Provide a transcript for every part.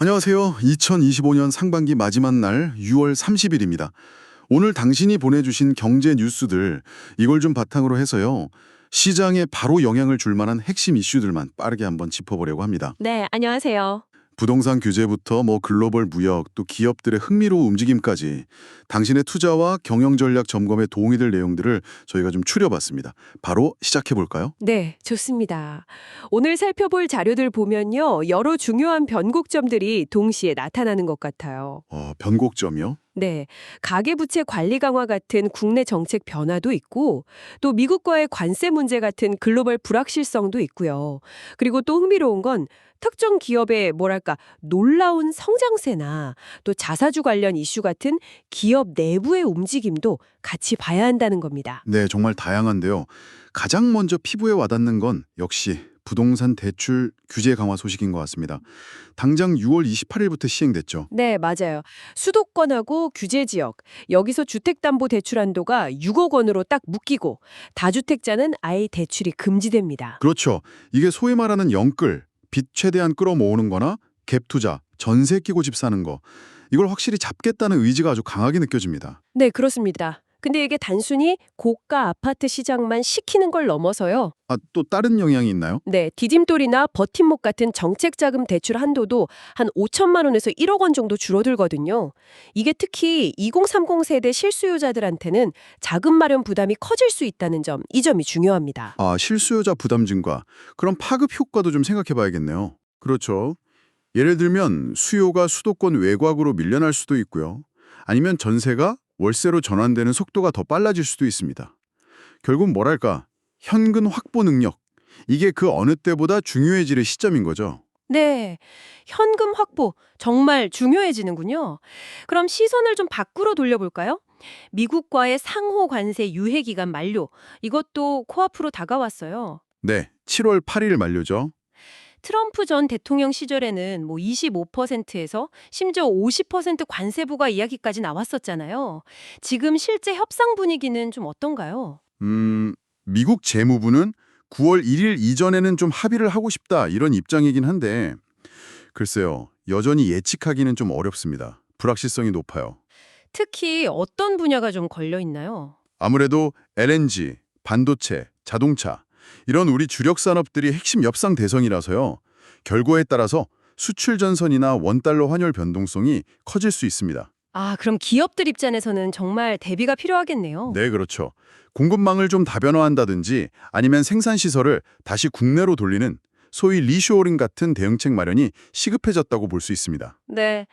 안녕하세요. 2025년 상반기 마지막 날 6월 30일입니다. 오늘 당신이 보내주신 경제 뉴스들 이걸 좀 바탕으로 해서요. 시장에 바로 영향을 줄 만한 핵심 이슈들만 빠르게 한번 짚어보려고 합니다. 네, 안녕하세요. 부동산 규제부터 뭐 글로벌 무역 또 기업들의 흥미로운 움직임까지 당신의 투자와 경영 전략 점검에 도움이 될 내용들을 저희가 좀 추려봤습니다. 바로 시작해 볼까요? 네, 좋습니다. 오늘 살펴볼 자료들 보면요. 여러 중요한 변곡점들이 동시에 나타나는 것 같아요. 어, 변곡점이요? 네, 가계부채 관리 강화 같은 국내 정책 변화도 있고 또 미국과의 관세 문제 같은 글로벌 불확실성도 있고요. 그리고 또 흥미로운 건 특정 기업의 뭐랄까 놀라운 성장세나 또 자사주 관련 이슈 같은 기업 내부의 움직임도 같이 봐야 한다는 겁니다. 네, 정말 다양한데요. 가장 먼저 피부에 와닿는 건 역시 부동산 대출 규제 강화 소식인 것 같습니다. 당장 6월 28일부터 시행됐죠. 네, 맞아요. 수도권하고 규제 지역, 여기서 주택담보대출 한도가 6억 원으로 딱 묶이고 다주택자는 아예 대출이 금지됩니다. 그렇죠. 이게 소위 말하는 영끌, 빚 최대한 끌어모으는 거나 갭 투자, 전세 끼고 집 사는 거. 이걸 확실히 잡겠다는 의지가 아주 강하게 느껴집니다. 네, 그렇습니다. 근데 이게 단순히 고가 아파트 시장만 시키는 걸 넘어서요. 아, 또 다른 영향이 있나요? 네, 디딤돌이나 버팀목 같은 정책자금 대출 한도도 한 5천만 원에서 1억 원 정도 줄어들거든요. 이게 특히 2030 세대 실수요자들한테는 자금 마련 부담이 커질 수 있다는 점, 이 점이 중요합니다. 아, 실수요자 부담 증가. 그럼 파급 효과도 좀 생각해 봐야겠네요. 그렇죠. 예를 들면 수요가 수도권 외곽으로 밀려날 수도 있고요. 아니면 전세가 월세로 전환되는 속도가 더 빨라질 수도 있습니다. 결국 뭐랄까 현금 확보 능력 이게 그 어느 때보다 중요해지는 시점인 거죠. 네, 현금 확보 정말 중요해지는군요. 그럼 시선을 좀 밖으로 돌려볼까요? 미국과의 상호 관세 유예 기간 만료, 이것도 코앞으로 다가왔어요. 네, 7월 8일 만료죠. 트럼프 전 대통령 시절에는 뭐 25%에서 심지어 50% 관세부가 이야기까지 나왔었잖아요. 지금 실제 협상 분위기는 좀 어떤가요? 음, 미국 재무부는 9월 1일 이전에는 좀 합의를 하고 싶다 이런 입장이긴 한데 글쎄요, 여전히 예측하기는 좀 어렵습니다. 불확실성이 높아요. 특히 어떤 분야가 좀 걸려 있나요? 아무래도 LNG, 반도체, 자동차 이런 우리 주력 산업들이 핵심 협상 대상이라서요. 결과에 따라서 수출 전선이나 원달러 환율 변동성이 커질 수 있습니다. 아, 그럼 기업들 입장에서는 정말 대비가 필요하겠네요. 네, 그렇죠. 공급망을 좀 다변화한다든지 아니면 생산 시설을 다시 국내로 돌리는 소위 리쇼어링 같은 대응책 마련이 시급해졌다고 볼 수 있습니다. 네.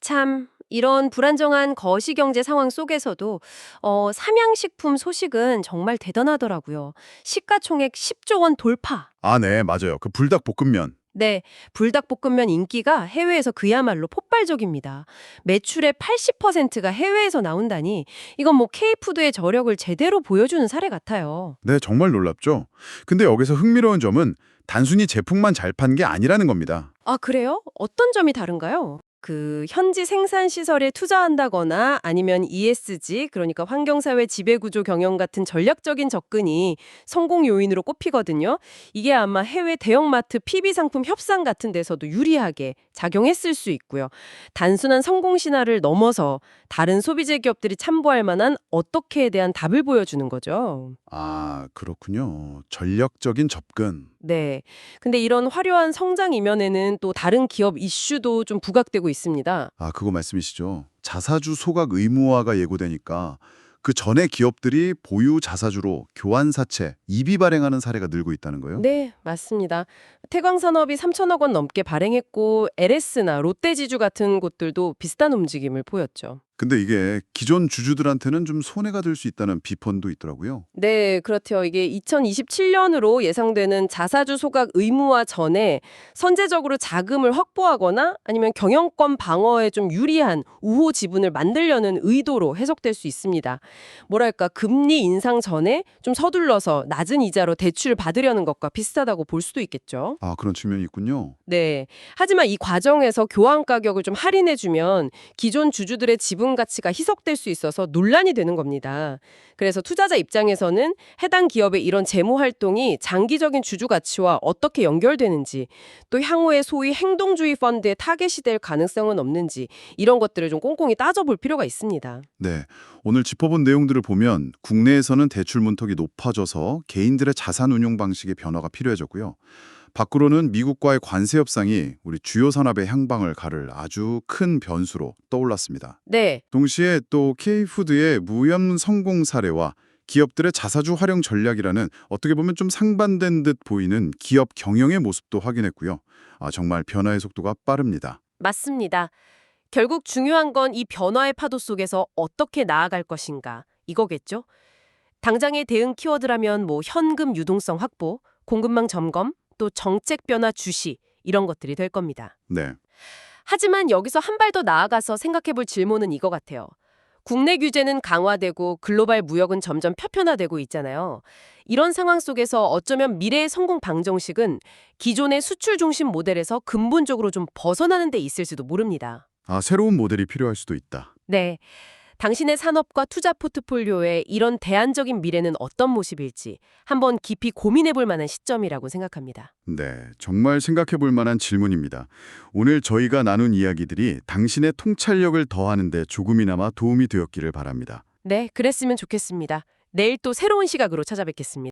참 이런 불안정한 거시경제 상황 속에서도 어, 삼양식품 소식은 정말 대단하더라고요. 시가총액 10조 원 돌파. 아, 네, 맞아요. 그 불닭볶음면. 네, 불닭볶음면 인기가 해외에서 그야말로 폭발적입니다. 매출의 80%가 해외에서 나온다니 이건 뭐 K푸드의 저력을 제대로 보여주는 사례 같아요. 네, 정말 놀랍죠. 근데 여기서 흥미로운 점은 단순히 제품만 잘 판 게 아니라는 겁니다. 아, 그래요? 어떤 점이 다른가요? 그 현지 생산 시설에 투자한다거나 아니면 ESG 그러니까 환경사회 지배구조 경영 같은 전략적인 접근이 성공 요인으로 꼽히거든요. 이게 아마 해외 대형마트 PB 상품 협상 같은 데서도 유리하게 작용했을 수 있고요. 단순한 성공 신화를 넘어서 다른 소비재 기업들이 참고할 만한 어떻게에 대한 답을 보여주는 거죠. 아, 그렇군요. 전략적인 접근. 네. 근데 이런 화려한 성장 이면에는 또 다른 기업 이슈도 좀 부각되고 있습니다. 아, 그거 말씀이시죠. 자사주 소각 의무화가 예고되니까 그 전에 기업들이 보유 자사주로 교환 사채, 이비 발행하는 사례가 늘고 있다는 거예요? 네, 맞습니다. 태광산업이 3천억 원 넘게 발행했고 LS나 롯데지주 같은 곳들도 비슷한 움직임을 보였죠. 근데 이게 기존 주주들한테는 좀 손해가 될 수 있다는 비판도 있더라고요. 네, 그렇대요. 이게 2027년으로 예상되는 자사주 소각 의무화 전에 선제적으로 자금을 확보하거나 아니면 경영권 방어에 좀 유리한 우호 지분을 만들려는 의도로 해석될 수 있습니다. 뭐랄까 금리 인상 전에 좀 서둘러서 낮은 이자로 대출을 받으려는 것과 비슷하다고 볼 수도 있겠죠. 아, 그런 측면이 있군요. 네. 하지만 이 과정에서 교환 가격을 좀 할인해 주면 기존 주주들의 지분 자금 가치가 희석될 수 있어서 논란이 되는 겁니다. 그래서 투자자 입장에서는 해당 기업의 이런 재무 활동이 장기적인 주주 가치와 어떻게 연결되는지, 또 향후에 소위 행동주의 펀드에 타겟이 될 가능성은 없는지 이런 것들을 좀 꼼꼼히 따져볼 필요가 있습니다. 네. 오늘 짚어본 내용들을 보면 국내에서는 대출 문턱이 높아져서 개인들의 자산 운용 방식의 변화가 필요해졌고요. 밖으로는 미국과의 관세 협상이 우리 주요 산업의 향방을 가를 아주 큰 변수로 떠올랐습니다. 네, 동시에 또 K푸드의 무염 성공 사례와 기업들의 자사주 활용 전략이라는 어떻게 보면 좀 상반된 듯 보이는 기업 경영의 모습도 확인했고요. 아, 정말 변화의 속도가 빠릅니다. 맞습니다. 결국 중요한 건 이 변화의 파도 속에서 어떻게 나아갈 것인가 이거겠죠. 당장의 대응 키워드라면 뭐 현금 유동성 확보, 공급망 점검, 또 정책 변화 주시 이런 것들이 될 겁니다. 네. 하지만 여기서 한 발 더 나아가서 생각해 볼 질문은 이거 같아요. 국내 규제는 강화되고 글로벌 무역은 점점 표편화되고 있잖아요. 이런 상황 속에서 어쩌면 미래의 성공 방정식은 기존의 수출 중심 모델에서 근본적으로 좀 벗어나는 데 있을지도 모릅니다. 아, 새로운 모델이 필요할 수도 있다. 네. 당신의 산업과 투자 포트폴리오에 이런 대안적인 미래는 어떤 모습일지 한번 깊이 고민해 볼 만한 시점이라고 생각합니다. 네, 정말 생각해 볼 만한 질문입니다. 오늘 저희가 나눈 이야기들이 당신의 통찰력을 더하는 데 조금이나마 도움이 되었기를 바랍니다. 네, 그랬으면 좋겠습니다. 내일 또 새로운 시각으로 찾아뵙겠습니다.